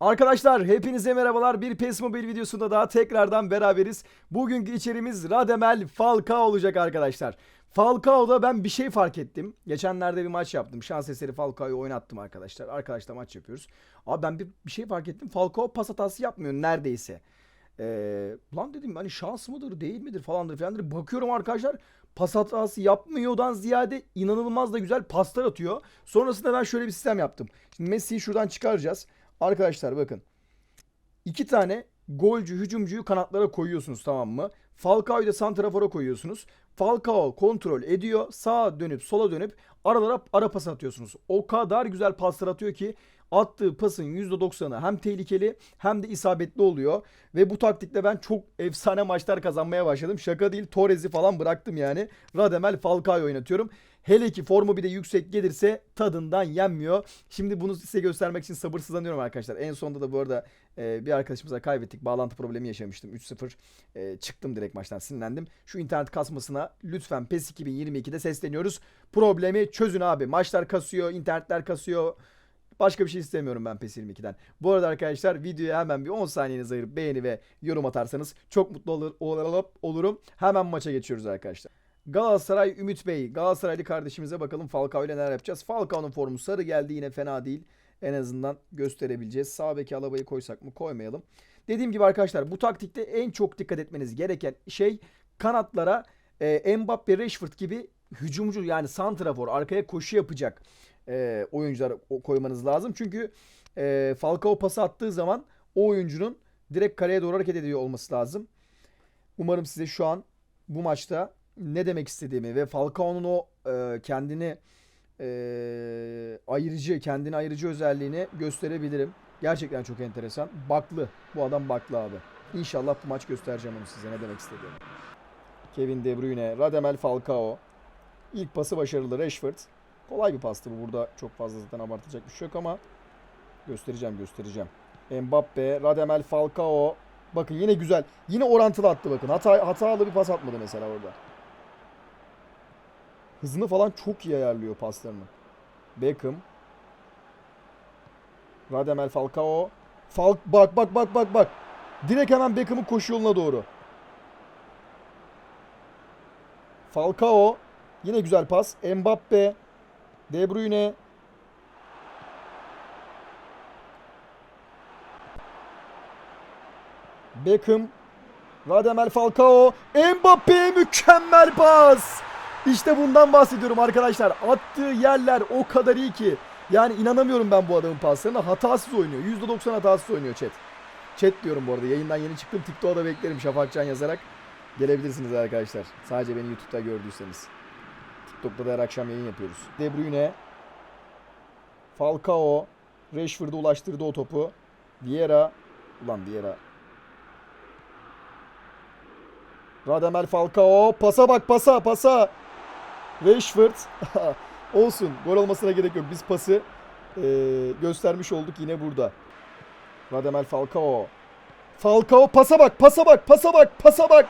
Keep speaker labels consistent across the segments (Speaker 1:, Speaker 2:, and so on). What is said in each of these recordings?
Speaker 1: Arkadaşlar hepinize merhabalar. Bir PES Mobile videosunda daha tekrardan beraberiz. Bugünkü içeriğimiz Radamel Falcao olacak arkadaşlar. Falcao'da ben bir şey fark ettim. Geçenlerde bir maç yaptım. Şans eseri Falcao'yu oynattım arkadaşlar. Arkadaşlar maç yapıyoruz. Abi ben bir, bir şey fark ettim. Falcao pas hatası yapmıyor neredeyse. Ee, lan dedim hani şans mıdır değil midir falandır filandır. Bakıyorum arkadaşlar pas hatası yapmıyordan ziyade inanılmaz da güzel paslar atıyor. Sonrasında ben şöyle bir sistem yaptım. Şimdi Messi'yi şuradan çıkaracağız. Arkadaşlar bakın. İki tane golcü, hücumcuyu kanatlara koyuyorsunuz tamam mı? Falcao'yu da santrafora koyuyorsunuz. Falcao kontrol ediyor. Sağa dönüp sola dönüp aralara ara pas atıyorsunuz. O kadar güzel paslar atıyor ki attığı pasın %90'ı hem tehlikeli hem de isabetli oluyor. Ve bu taktikle ben çok efsane maçlar kazanmaya başladım. Şaka değil Torres'i falan bıraktım yani. Radamel Falcao'yu oynatıyorum. Hele ki formu bir de yüksek gelirse tadından yenmiyor. Şimdi bunu size göstermek için sabırsızlanıyorum arkadaşlar. En sonunda da bu arada e, bir arkadaşımıza kaybettik. Bağlantı problemi yaşamıştım. 3-0 e, çıktım direkt maçtan sinirlendim. Şu internet kasmasına lütfen PES 2022'de sesleniyoruz. Problemi çözün abi. Maçlar kasıyor, internetler kasıyor. Başka bir şey istemiyorum ben PES 22'den. Bu arada arkadaşlar videoya hemen bir 10 saniyenizi ayırıp beğeni ve yorum atarsanız çok mutlu olur- olurum. Hemen maça geçiyoruz arkadaşlar. Galatasaray Ümit Bey. Galatasaraylı kardeşimize bakalım Falcao ile neler yapacağız. Falcao'nun formu sarı geldi yine fena değil. En azından gösterebileceğiz. Sağ beki alabayı koysak mı koymayalım. Dediğim gibi arkadaşlar bu taktikte en çok dikkat etmeniz gereken şey kanatlara e, Mbappe, Rashford gibi hücumcu yani santrafor arkaya koşu yapacak e, oyuncular koymanız lazım. Çünkü e, Falcao pası attığı zaman o oyuncunun direkt kaleye doğru hareket ediyor olması lazım. Umarım size şu an bu maçta ne demek istediğimi ve Falcao'nun o e, kendini e, ayırıcı, kendini ayırıcı özelliğini gösterebilirim. Gerçekten çok enteresan. Baklı. Bu adam baklı abi. İnşallah bu maç göstereceğim onu size ne demek istediğimi. Kevin De Bruyne, Radamel Falcao. İlk pası başarılı Rashford. Kolay bir pastı bu. Burada çok fazla zaten abartacak bir şey yok ama göstereceğim göstereceğim. Mbappe, Radamel Falcao. Bakın yine güzel. Yine orantılı attı bakın. Hata, hatalı bir pas atmadı mesela orada. Hızını falan çok iyi ayarlıyor paslarını. Beckham. Radamel Falcao. Fal bak bak bak bak bak. Direkt hemen Beckham'ın koşu yoluna doğru. Falcao. Yine güzel pas. Mbappe. De Bruyne. Beckham. Radamel Falcao. Mbappe mükemmel pas. İşte bundan bahsediyorum arkadaşlar. Attığı yerler o kadar iyi ki. Yani inanamıyorum ben bu adamın paslarına. Hatasız oynuyor. %90 hatasız oynuyor chat. Chat diyorum bu arada. Yayından yeni çıktım. TikTok'a da beklerim Şafakcan yazarak. Gelebilirsiniz arkadaşlar. Sadece beni YouTube'da gördüyseniz. TikTok'ta da her akşam yayın yapıyoruz. De Bruyne. Falcao. Rashford'a ulaştırdı o topu. Vieira. Ulan Vieira. Radamel Falcao. Pasa bak pasa pasa. Rashford. Olsun. Gol olmasına gerek yok. Biz pası eee, göstermiş olduk yine burada. Radamel Falcao. Falcao pasa bak pasa bak pasa bak pasa bak.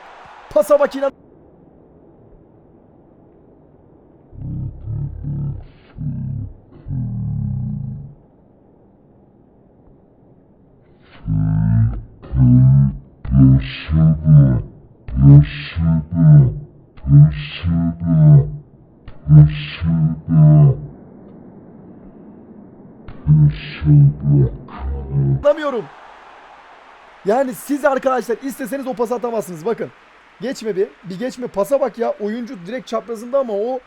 Speaker 1: Pasa bak inan. Anlamıyorum. Yani siz arkadaşlar isteseniz o pas atamazsınız. Bakın. Geçme bir. Bir geçme. Pasa bak ya. Oyuncu direkt çaprazında ama o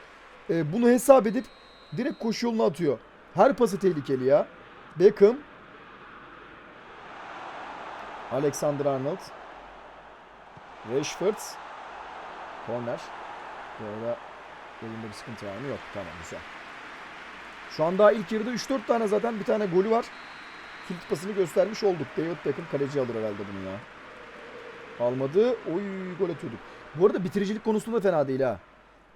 Speaker 1: e, bunu hesap edip direkt koşu yoluna atıyor. Her pası tehlikeli ya. Beckham. Alexander Arnold. Rashford. Corner. Bu arada elinde bir sıkıntı var mı? Yok. Tamam güzel. Şu an daha ilk yarıda 3-4 tane zaten bir tane golü var. Kilit pasını göstermiş olduk. David Beckham kaleci alır herhalde bunu ya. Almadı. Oy gol atıyorduk. Bu arada bitiricilik konusunda fena değil ha.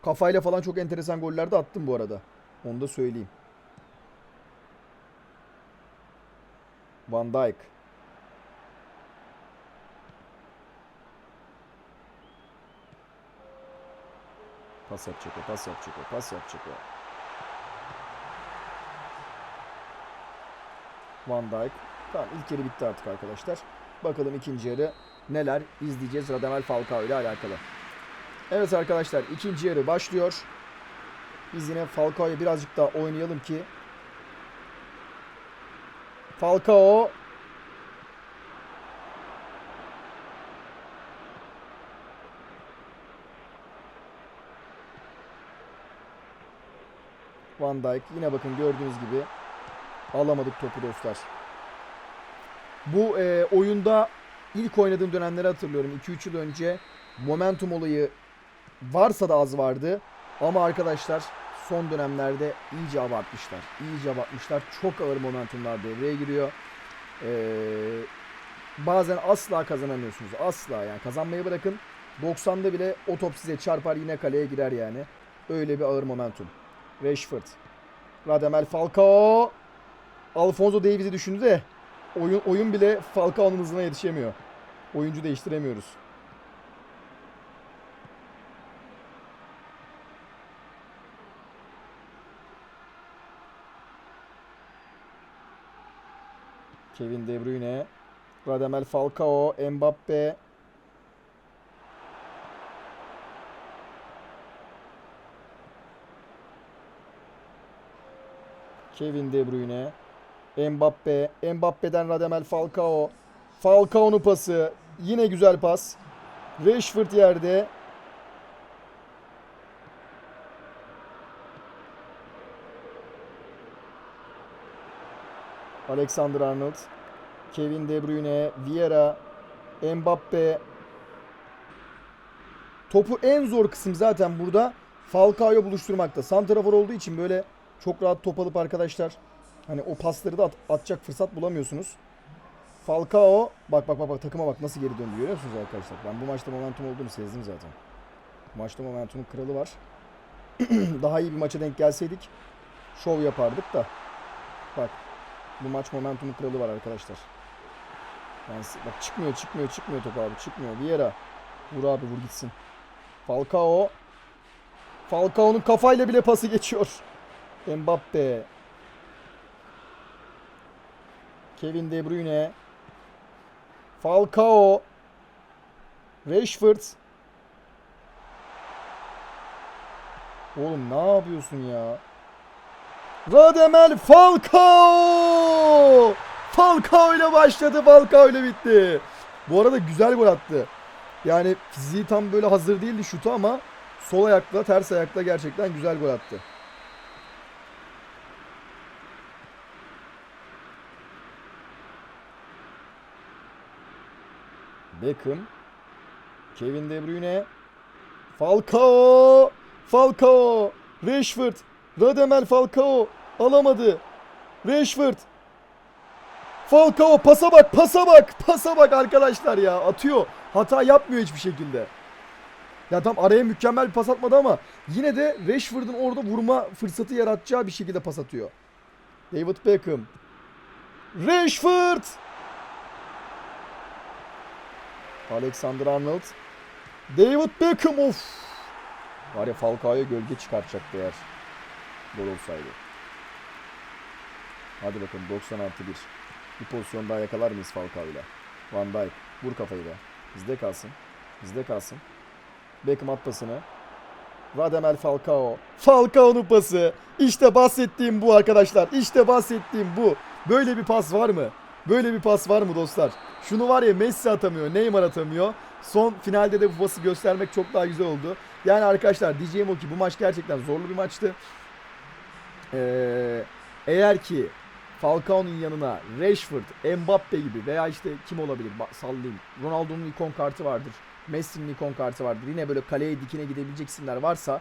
Speaker 1: Kafayla falan çok enteresan goller de attım bu arada. Onu da söyleyeyim. Van Dijk. Pas yapacak o, pas yapacak o, pas yapacak o. Van Dijk. Tamam ilk yarı bitti artık arkadaşlar. Bakalım ikinci yarı neler izleyeceğiz Radamel Falcao ile alakalı. Evet arkadaşlar ikinci yarı başlıyor. Biz yine Falcao'ya birazcık daha oynayalım ki Falcao Van Dijk yine bakın gördüğünüz gibi alamadık topu dostlar. Bu e, oyunda ilk oynadığım dönemleri hatırlıyorum. 2-3 yıl önce momentum olayı varsa da az vardı. Ama arkadaşlar son dönemlerde iyice abartmışlar. İyice abartmışlar. Çok ağır momentumlar devreye giriyor. Ee, bazen asla kazanamıyorsunuz. Asla yani kazanmayı bırakın. 90'da bile o top size çarpar yine kaleye girer yani. Öyle bir ağır momentum. Rashford. Radamel Falcao. Alfonso Davies'i düşündü de oyun, oyun bile Falcao'nun hızına yetişemiyor. Oyuncu değiştiremiyoruz. Kevin De Bruyne, Radamel Falcao, Mbappe, Kevin De Bruyne, Mbappe, Mbappe'den Radamel Falcao, Falcao'nun pası, yine güzel pas. Rashford yerde. Alexander Arnold, Kevin De Bruyne, Vieira, Mbappe. Topu en zor kısım zaten burada Falcao'ya buluşturmakta. Santrafor olduğu için böyle çok rahat top alıp arkadaşlar hani o pasları da at- atacak fırsat bulamıyorsunuz. Falcao bak bak bak bak takıma bak nasıl geri döndü görüyor musunuz arkadaşlar? Ben bu maçta momentum olduğunu sezdim zaten. Maçta momentumun kralı var. Daha iyi bir maça denk gelseydik şov yapardık da. Bak bu maç momentumun kralı var arkadaşlar. Yani bak çıkmıyor çıkmıyor çıkmıyor top abi çıkmıyor. Vieira vur abi vur gitsin. Falcao Falcao'nun kafayla bile pası geçiyor. Mbappe Kevin De Bruyne Falcao Rashford Oğlum ne yapıyorsun ya? Radamel Falcao! Falcao ile başladı, Falcao ile bitti. Bu arada güzel gol attı. Yani fiziği tam böyle hazır değildi şutu ama sol ayakla, ters ayakla gerçekten güzel gol attı. Beckham. Kevin De Bruyne. Falcao. Falcao. Rashford. Radamel Falcao. Alamadı. Rashford. Falcao pasa bak pasa bak pasa bak arkadaşlar ya atıyor. Hata yapmıyor hiçbir şekilde. Ya tam araya mükemmel bir pas atmadı ama yine de Rashford'un orada vurma fırsatı yaratacağı bir şekilde pas atıyor. David Beckham. Rashford. Alexander Arnold. David Beckham of. Var ya Falcao'ya gölge çıkartacaktı eğer gol olsaydı. Hadi bakalım 90 artı 1. Bir pozisyon daha yakalar mıyız Falcao'yla? Van Dijk vur kafayı da. Bizde kalsın. Bizde kalsın. Beckham at pasını. Radamel Falcao. Falcao'nun pası. İşte bahsettiğim bu arkadaşlar. İşte bahsettiğim bu. Böyle bir pas var mı? Böyle bir pas var mı dostlar? Şunu var ya Messi atamıyor, Neymar atamıyor. Son finalde de bu pası göstermek çok daha güzel oldu. Yani arkadaşlar diyeceğim o ki bu maç gerçekten zorlu bir maçtı. Ee, eğer ki Falcao'nun yanına Rashford, Mbappe gibi veya işte kim olabilir sallayayım. Ronaldo'nun ikon kartı vardır. Messi'nin ikon kartı vardır. Yine böyle kaleye dikine gidebilecek isimler varsa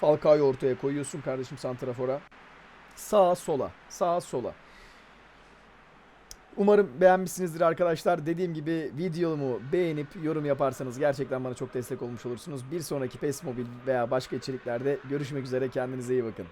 Speaker 1: Falcao'yu ortaya koyuyorsun kardeşim santrafora. Sağa sola, sağa sola. Umarım beğenmişsinizdir arkadaşlar. Dediğim gibi videomu beğenip yorum yaparsanız gerçekten bana çok destek olmuş olursunuz. Bir sonraki PES Mobil veya başka içeriklerde görüşmek üzere. Kendinize iyi bakın.